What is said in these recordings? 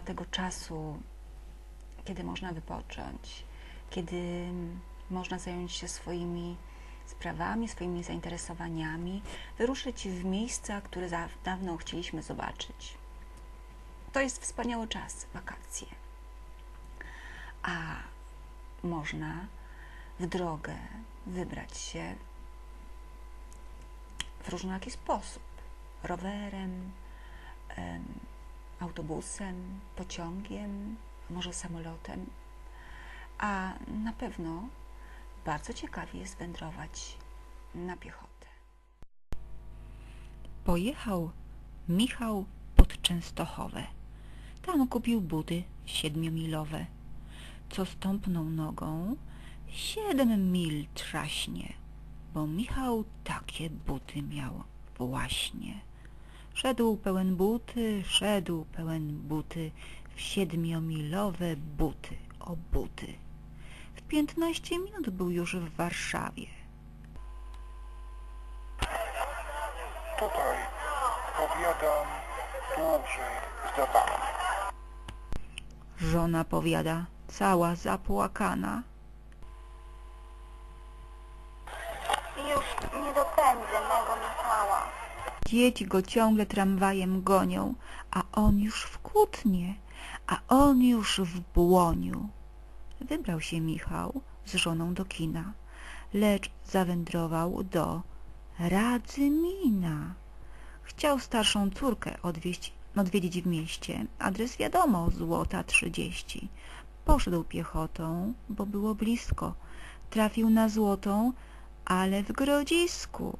tego czasu, kiedy można wypocząć, kiedy można zająć się swoimi sprawami, swoimi zainteresowaniami, wyruszyć w miejsca, które dawno chcieliśmy zobaczyć. To jest wspaniały czas, wakacje. A można w drogę wybrać się w różnorodny sposób. Rowerem, em, autobusem, pociągiem, może samolotem. A na pewno bardzo ciekawie jest wędrować na piechotę. Pojechał Michał pod Częstochowę. Tam kupił buty siedmiomilowe. Co stąpną nogą, siedem mil traśnie, bo Michał takie buty miał właśnie. Szedł pełen buty, szedł pełen buty, w siedmiomilowe buty, o buty. W piętnaście minut był już w Warszawie. Tutaj powiadam dłużej za wami. Żona powiada, cała zapłakana. Już nie dopędzę mego Michała. Dzieci go ciągle tramwajem gonią, a on już w kłótnie, a on już w błoniu. Wybrał się Michał z żoną do kina, lecz zawędrował do Radzymina. Chciał starszą córkę odwieźć, odwiedzić w mieście. Adres wiadomo, złota trzydzieści. Poszedł piechotą, bo było blisko. Trafił na złotą, ale w grodzisku.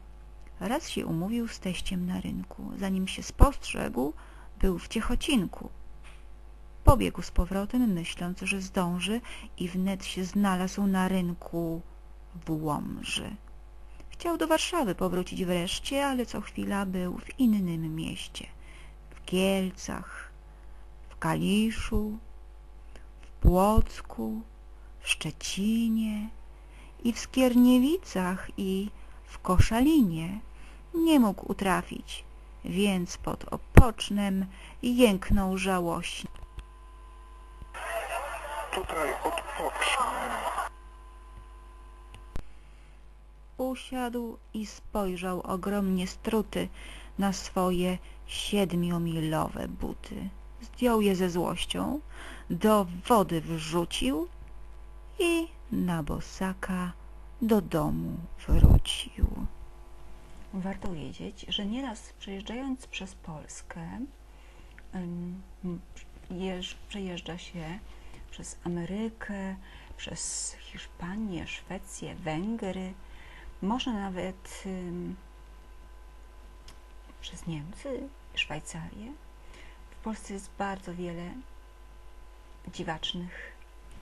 Raz się umówił z teściem na rynku. Zanim się spostrzegł, był w Ciechocinku. Pobiegł z powrotem, myśląc, że zdąży i wnet się znalazł na rynku w Łomży. Chciał do Warszawy powrócić wreszcie, ale co chwila był w innym mieście. W Kielcach, w Kaliszu, w Płocku, w Szczecinie i w Skierniewicach i w Koszalinie. Nie mógł utrafić, więc pod opocznem jęknął żałośnie. Tutaj odpocznę. Usiadł i spojrzał ogromnie struty na swoje siedmiomilowe buty. Zdjął je ze złością, do wody wrzucił i na bosaka do domu wrócił. Warto wiedzieć, że nieraz przejeżdżając przez Polskę, przejeżdża się przez Amerykę, przez Hiszpanię, Szwecję, Węgry, może nawet przez Niemcy, Szwajcarię. W Polsce jest bardzo wiele dziwacznych,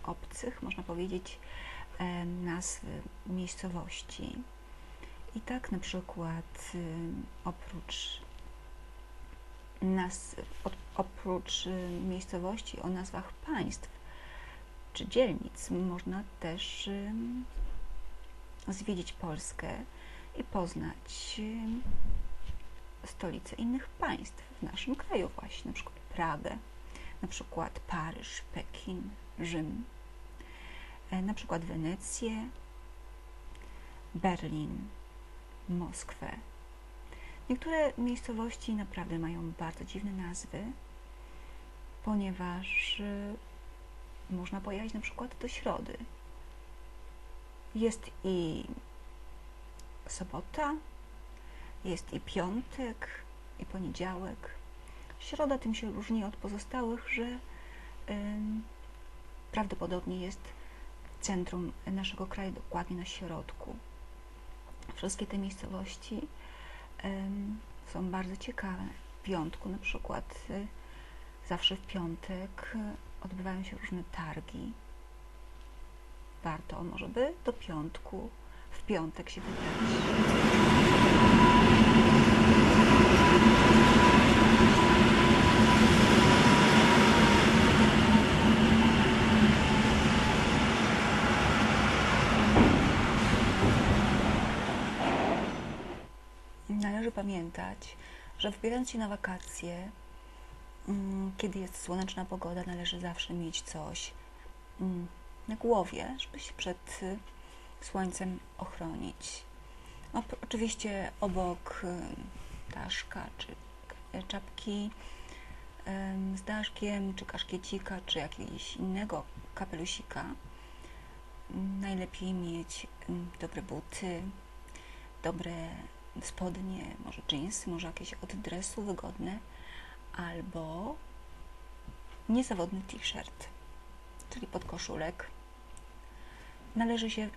obcych, można powiedzieć, em, nazw miejscowości. I tak na przykład ym, oprócz nas, oprócz y, miejscowości o nazwach państw czy dzielnic można też ym, zwiedzić Polskę i poznać stolice innych państw w naszym kraju właśnie, na przykład Pragę, na przykład Paryż, Pekin, Rzym, e, na przykład Wenecję, Berlin, Moskwę. Niektóre miejscowości naprawdę mają bardzo dziwne nazwy, ponieważ y, można pojechać na przykład do środy. Jest i sobota, jest i piątek, i poniedziałek. Środa tym się różni od pozostałych, że prawdopodobnie jest centrum naszego kraju, dokładnie na środku. Wszystkie te miejscowości są bardzo ciekawe. W piątku na przykład, y, zawsze w piątek y, odbywają się różne targi. Warto może by do piątku, w piątek się wybrać. Pamiętać, że wybierając się na wakacje, mm, kiedy jest słoneczna pogoda, należy zawsze mieć coś mm, na głowie, żeby się przed y, słońcem ochronić. Oczywiście obok y, daszka czy k- czapki z daszkiem, czy kaszkiecika, czy jakiegoś innego kapelusika. Mm, Najlepiej mieć dobre buty, dobre spodnie, może dżinsy, może jakieś od dresu wygodne, albo niezawodny t-shirt, czyli podkoszulek. Należy się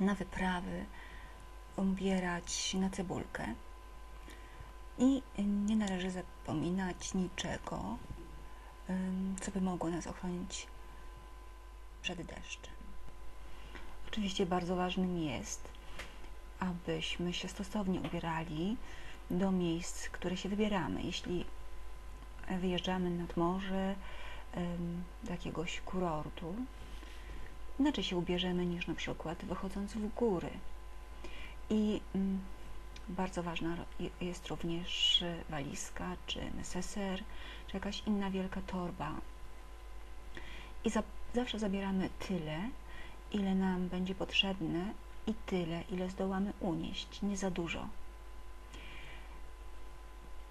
na wyprawy ubierać na cebulkę i nie należy zapominać niczego, co by mogło nas ochronić przed deszczem. Oczywiście bardzo ważnym jest, abyśmy się stosownie ubierali do miejsc, które się wybieramy. Jeśli wyjeżdżamy nad morze, do jakiegoś kurortu, inaczej się ubierzemy niż na przykład wychodząc w góry. I ym, bardzo ważna jest również walizka, czy neseser, czy jakaś inna wielka torba. I za, zawsze zabieramy tyle, ile nam będzie potrzebne i tyle, ile zdołamy unieść, nie za dużo.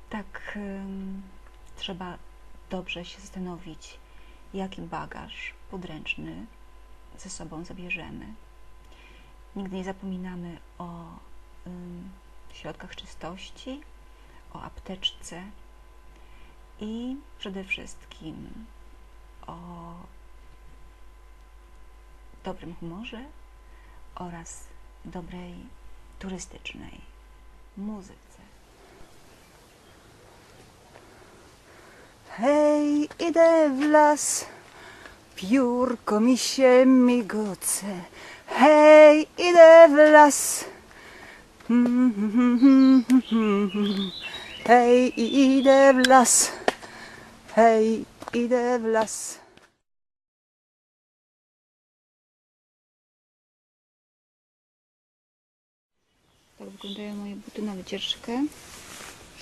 Tak trzeba dobrze się zastanowić, jaki bagaż podręczny ze sobą zabierzemy. Nigdy nie zapominamy o środkach czystości, o apteczce i przede wszystkim o dobrym humorze oraz dobrej turystycznej muzyce. Hej, idę w las, piórko mi się migoce. Hej, idę w las. Hej, idę w las. Hej, idę w las. Tak wyglądają moje buty na wycieczkę.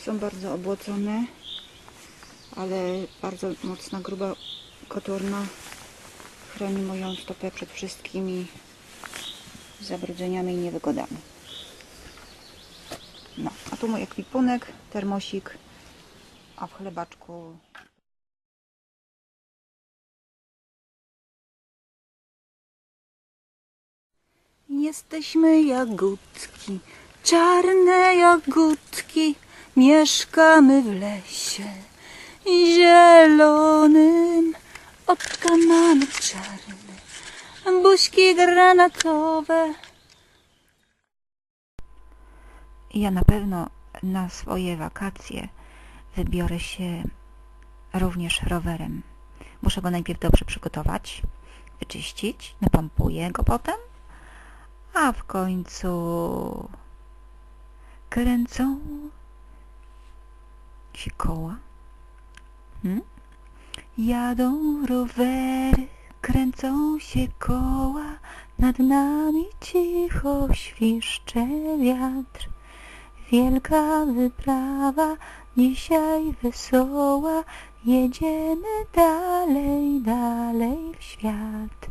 Są bardzo obłocone, ale bardzo mocna, gruba koturna chroni moją stopę przed wszystkimi zabrudzeniami i niewygodami. No, a tu mój ekwipunek, termosik, a w chlebaczku Jesteśmy jagódki, czarne jagódki, mieszkamy w lesie zielonym, oczka mamy czarne, buźki granatowe. Ja na pewno na swoje wakacje wybiorę się również rowerem. Muszę go najpierw dobrze przygotować, wyczyścić, napompuję go potem, a w końcu kręcą się koła. Hmm? Jadą rowery, kręcą się koła, nad nami cicho świszcze wiatr. Wielka wyprawa, dzisiaj wesoła, jedziemy dalej, dalej w świat.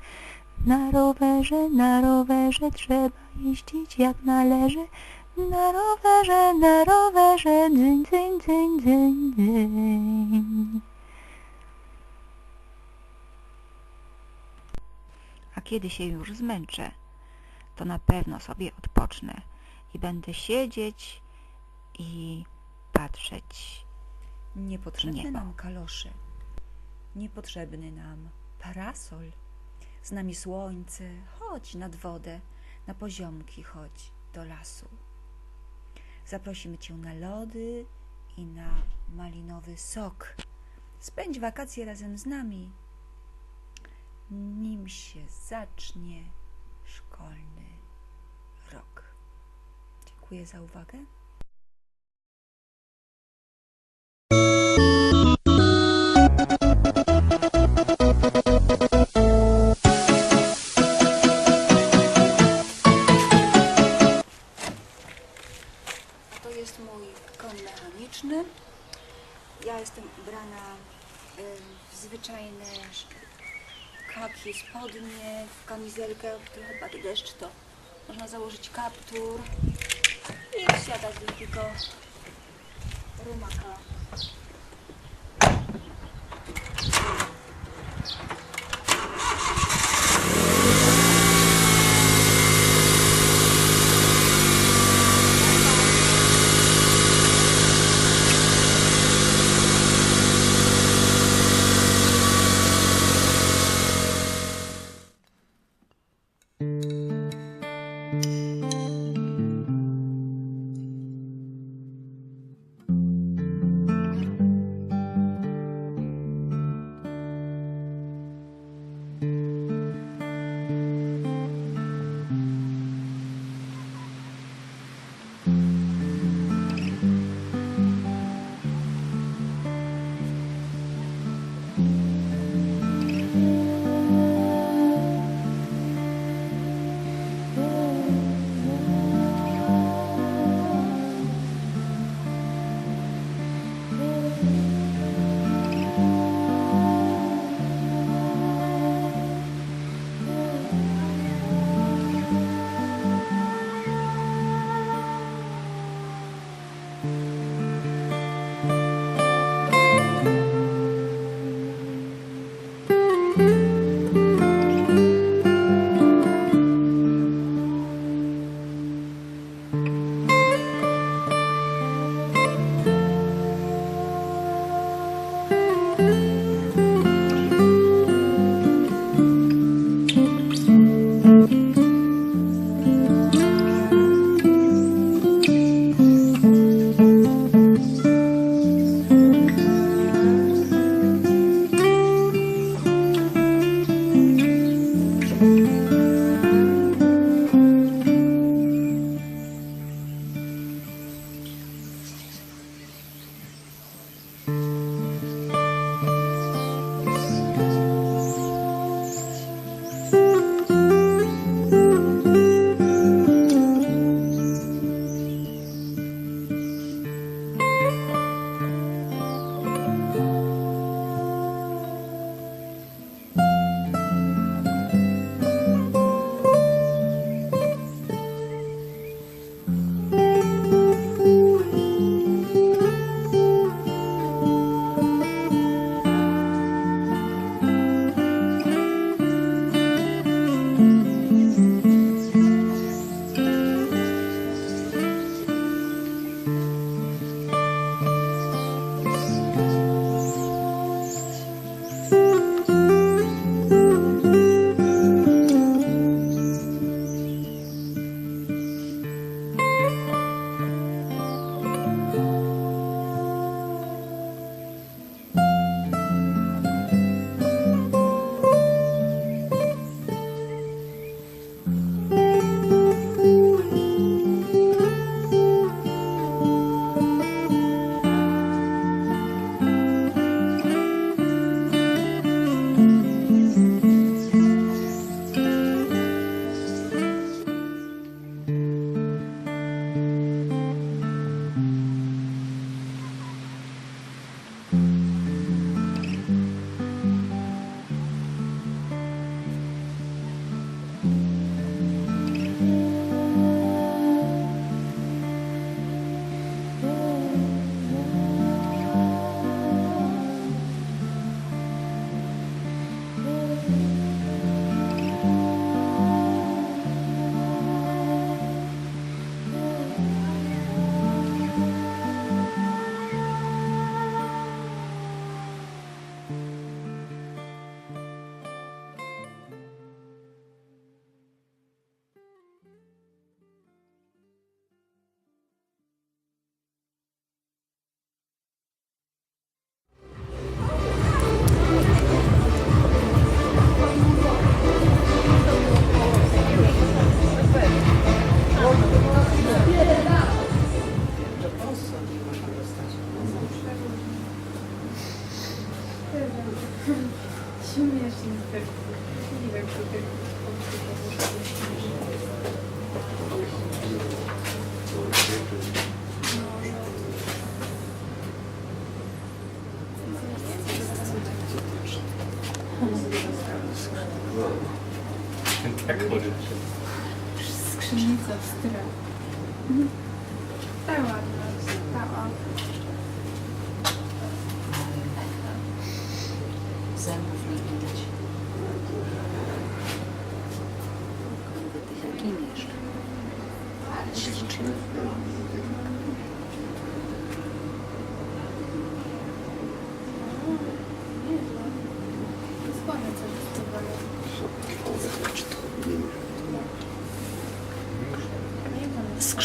Na rowerze, na rowerze trzeba jeździć jak należy. Na rowerze, na rowerze, dzyń, dzyń, dzyń, dzyń, dzyń. A kiedy się już zmęczę, to na pewno sobie odpocznę i będę siedzieć i patrzeć. Niepotrzebny Niebo. nam kalosze, niepotrzebny nam parasol. Z nami słońce, chodź nad wodę, na poziomki chodź do lasu. Zaprosimy Cię na lody i na malinowy sok. Spędź wakacje razem z nami, nim się zacznie szkolny rok. Dziękuję za uwagę. Kaptur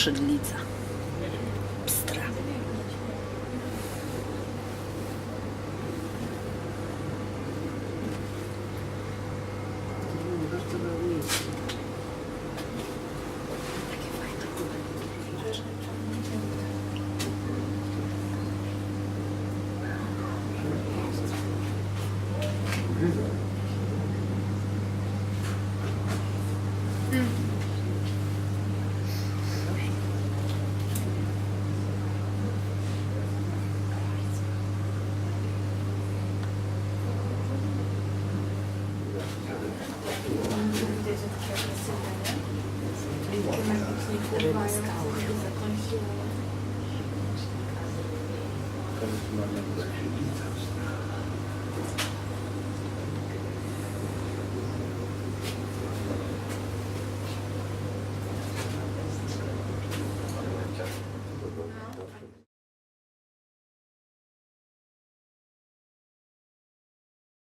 式的例子啊。Ryba z kałuży. Zakończyło.